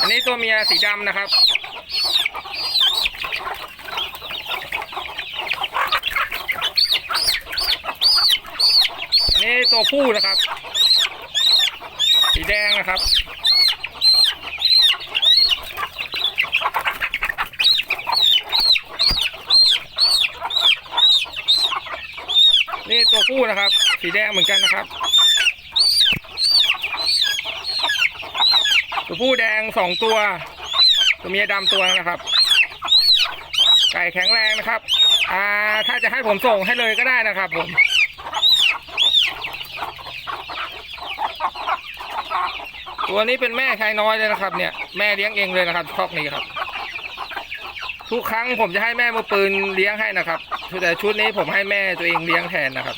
อันนี้ตัวเมียสีดำนะครับ อันนี้ตัวผู้นะครับ สีแดงนะครับนี่ตัวผู้นะครับ สีแดงเหมือนกันนะครับ ตัวผู้แดงสองตัว ตัวเมียดำตัวนะครับ ไก่แข็งแรงนะครับ อ่า ถ้าจะให้ผมส่งให้เลยก็ได้นะครับผมตัวนี้เป็นแม่ชายน้อยเลยนะครับ เนี่ยแม่เลี้ยงเองเลยนะครับคอกนี้ครับ ทุกครั้งผมจะให้แม่มือปืนเลี้ยงให้นะครับแต่ชุดนี้ผมให้แม่ตัวเองเลี้ยงแทนนะครับ